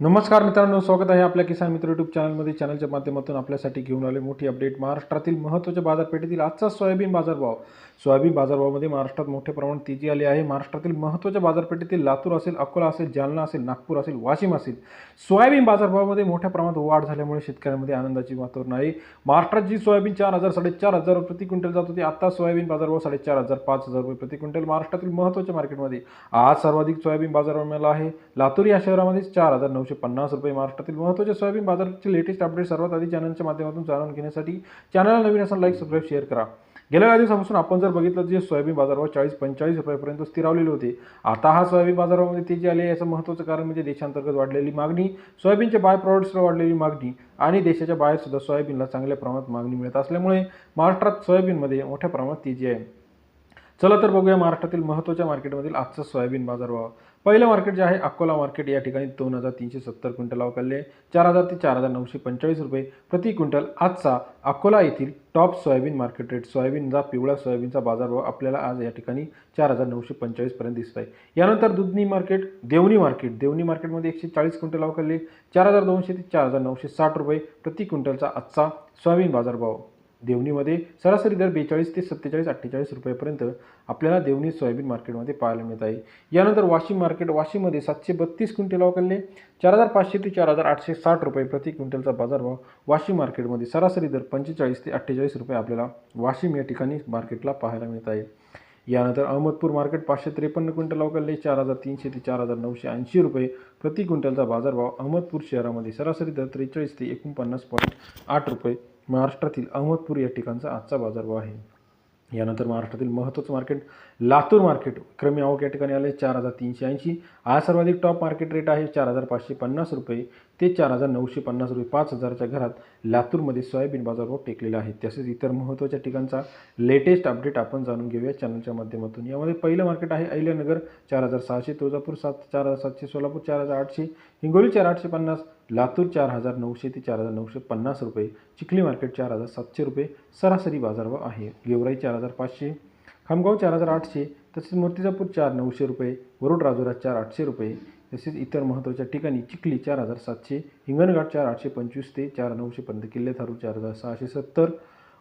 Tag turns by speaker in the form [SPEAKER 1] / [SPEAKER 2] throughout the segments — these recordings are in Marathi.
[SPEAKER 1] नमस्कार मित्रांनो स्वागत आहे आपल्या किसान मित्र युट्यूब चॅनलमध्ये चॅनलच्या माध्यमातून आपल्यासाठी घेऊन आले मोठी अपडेट महाराष्ट्रातील महत्त्वाच्या बाजारपेठेतील आजचा सोयाबीन बाजारभाव. सोयाबीन बाजारभावामध्ये महाराष्ट्रात मोठ्या प्रमाणात तेजी आली आहे. महाराष्ट्रातील महत्त्वाच्या बाजारपेठेतील लातूर असेल अकोला असेल जालना असेल नागपूर असेल वाशिम असेल सोयाबीन बाजारभावामध्ये मोठ्या प्रमाणात वाढ झाल्यामुळे शेतकऱ्यांमध्ये आनंदाची वातावरण आहे. महाराष्ट्रात जी सोयाबीन चार हजार साडेचार हजार रुपये प्रति क्विंटल जात होती आता सोयाबीन बाजारभाव साडेचार हजार पाच हजार रुपये प्रति क्विंटल महाराष्ट्रातील महत्त्वाच्या मार्केटमध्ये आज सर्वाधिक सोयाबीन बाजारभाव मिळाला आहे. लातूर या शहरामध्ये चार हजार नऊशे पन्नास रुपये महाराष्ट्रातील महत्त्वाच्या सोयाबीन बाजाराचे लेटेस्ट अपडेट सर्वात आधी चॅनलच्या माध्यमातून जाणून घेण्यासाठी चॅनलला नवीन असेल लाईक सबस्क्राईब शेअर करा. गेल्या काही दिवसापासून आपण जर बघितलं जे सोयाबीन बाजारभाव चाळीस पंचेचाळीस रुपयापर्यंत स्थिरावलेले होते आता हा सोयाबीन बाजारामध्ये तेजी आली आहे याचं महत्त्वाचं कारण म्हणजे देशांतर्गत वाढलेली मागणी सोयाबीनच्या बाय प्रॉडक्ट्सला वाढलेली मागणी आणि देशाच्या बाहेरसुद्धा सोयाबीनला चांगल्या प्रमाणात मागणी मिळत असल्यामुळे महाराष्ट्रात सोयाबीनमध्ये मोठ्या प्रमाणात तेजी आहे. चला तर बघूया महाराष्ट्रातील महत्त्वाच्या मार्केटमधील आजचा सोयाबीन बाजार भाव. पहिलं मार्केट जे आहे अकोला मार्केट या ठिकाणी दोन हजार तीनशे सत्तर क्विंटल अवकालले चार हजार ते चार हजार नऊशे पंचेचाळीस रुपये प्रति क्विंटल. आजचा अकोला येथील टॉप सोयाबीन मार्केट रेट सोयाबीनचा पिवळा सोयाबीनचा बाजारभाव आपल्याला आज या ठिकाणी चार हजार नऊशे पंचेचाळीसपर्यंत दिसत आहे यानंतर दुधनी मार्केट देवणी मार्केट देवणी मार्केटमध्ये एकशे चाळीस क्विंटल अवकालले चार हजार दोनशे ते चार हजार नऊशे साठ रुपये प्रति क्विंटलचा आजचा सोयाबीन बाजारभाव देवणीमध्ये सरासरी दर बेचाळीस ते सत्तेचाळीस अठ्ठेचाळीस रुपयापर्यंत आपल्याला देवणी सोयाबीन मार्केटमध्ये पाहायला मिळत आहे. यानंतर वाशिम मार्केट वाशिममध्ये सातशे बत्तीस क्विंटल अवकालले चार हजार पाचशे ते चार हजार आठशे साठ रुपये प्रति क्विंटलचा बाजारभाव वाशिम मार्केटमध्ये सरासरी दर पंचेचाळीस ते अठ्ठेचाळीस रुपये आपल्याला वाशिम या ठिकाणी मार्केटला पाहायला मिळत आहे. यानंतर अहमदपूर मार्केट पाचशे त्रेपन्न क्विंटल अवकालले चार हजार तीनशे ते चार हजार नऊशे ऐंशी रुपये प्रति क्विंटलचा बाजारभाव अहमदपूर शहरामध्ये सरासरी दर त्रेचाळीस ते एकोणपन्नास पॉईंट आठ रुपये महाराष्ट्रातील अहमदपूर या ठिकाणचा आजचा बाजारभाव आहे. यानंतर महाराष्ट्रातील महत्त्वाचं मार्केट लातूर मार्केट. क्रमी आवक या ठिकाणी आले चार हजार तीनशे ऐंशी. आज सर्वाधिक टॉप मार्केट रेट आहे. चार हजार पाचशे पन्नास रुपये ते चार हजार नऊशे पन्नास रुपये. पाच हजारच्या घरात लातूरमध्ये सोयाबीन बाजारभाव टेकलेला आहे. तसेच इतर महत्त्वाच्या ठिकाणचा लेटेस्ट अपडेट आपण जाणून घेऊया चॅनलच्या माध्यमातून. यामध्ये पहिलं मार्केट आहे अहिल्यानगर. चार हजार सहाशे तुळजापूर सात चार हजार सातशे सोलापूर चार हजार आठशे हिंगोली चार आठशे पन्नास. लातूर चार हजार नऊशे ते चार हजार नऊशे पन्नास रुपये चिखली मार्केट चार हजार सातशे रुपये सरासरी बाजारभाव आहे. गेवराई चार हजार पाचशे खामगाव चार हजार आठशे तसेच मूर्तिजापूर चार नऊशे रुपये वरुड राजुरा चार आठशे रुपये तसेच इतर महत्त्वाच्या ठिकाणी चिखली चार हजार सातशे हिंगणघाट चार आठशे पंचवीस ते चार नऊशेपर्यंत किल्ले थारू चार हजार सहाशे सत्तर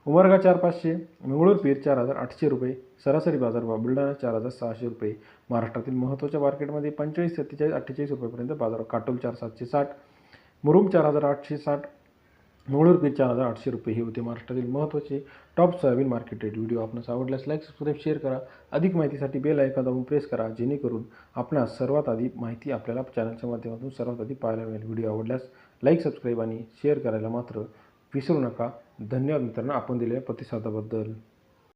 [SPEAKER 1] उमरगा चार पाचशे मंगळूर पीर चार हजार आठशे रुपये सरासरी बाजारभाव बुलढाणा चार हजार सहाशे रुपये महाराष्ट्रातील महत्त्वाच्या मार्केटमध्ये पंचेचाळीस सत्तेचाळीस अठ्ठेचाळीस रुपयेपर्यंत बाजार काटोल चार सातशे साठ मुरुम चार हजार आठशे साठ मंगळूर चार हजार आठशे रुपये हे होते महाराष्ट्रातील महत्त्वाचे top soybean market rate video आपणास आवडल्यास लाईक सबस्क्राईब शेअर करा. अधिक माहितीसाठी बेल ऐका दाबून प्रेस करा जेणेकरून आपणास सर्वात आधी माहिती आपल्याला चॅनलच्या माध्यमातून सर्वात आधी पाहायला मिळेल. व्हिडिओ आवडल्यास लाईक सबस्क्राईब आणि शेअर करायला मात्र विसरू नका. धन्यवाद मित्रांनो आपण दिलेल्या प्रतिसादाबद्दल.